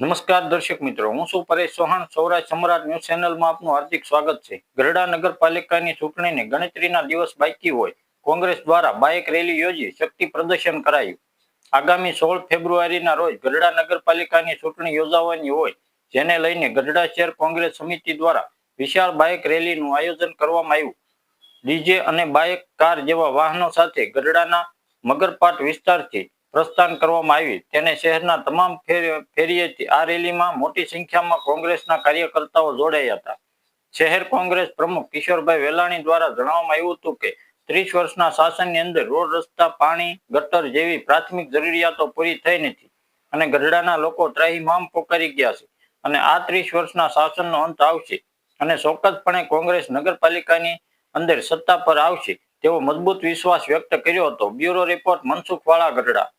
નમસ્કાર દર્શક મિત્રો, હું છું પરેશ ચૌહાણ, સૌરાષ્ટ્ર સમ્રાટ ન્યૂઝ ચેનલમાં આપનું હાર્દિક સ્વાગત છે. ગરડા નગરપાલિકાની ચૂંટણીને ગણતરીના દિવસ બાકી હોય, કોંગ્રેસ દ્વારા બાઇક રેલી યોજી શક્તિ પ્રદર્શન કરાયું. આગામી સોળ ફેબ્રુઆરીના રોજ ગરડા નગરપાલિકાની ચૂંટણી યોજાવાની હોય, જેને લઈને ગરડા શહેર કોંગ્રેસ સમિતિ દ્વારા વિશાળ બાઇક રેલીનું આયોજન કરવામાં આવ્યું. ડીજે અને બાઇક કાર જેવા વાહનો સાથે ગરડાના મગરપાટ વિસ્તારથી પ્રસ્થાન કરવામાં આવી. તેને શહેરના તમામ ફેર- ફેરીએથી આ રેલીમાં મોટી સંખ્યામાં કોંગ્રેસના કાર્યકર્તાઓ જોડાયા હતા. શહેર કોંગ્રેસ પ્રમુખ કિશોરભાઈ વેલાણી દ્વારા જણાવવામાં આવ્યું હતું કે, ત્રીસ વર્ષના શાસનની અંદર રોડ, રસ્તા, પાણી, ગટર જેવી પ્રાથમિક જરૂરિયાતો પૂરી થઈ નથી અને ગઢડાના લોકો ત્રાહીમામ પોકારી ગયા છે. અને આ ત્રીસ વર્ષના શાસનનો અંત આવશે અને ચોક્કસપણે કોંગ્રેસ નગરપાલિકાની અંદર સત્તા પર આવશે તેવો મજબૂત વિશ્વાસ વ્યક્ત કર્યો હતો. બ્યુરો રિપોર્ટ મનસુખ વાળા ગઢડા.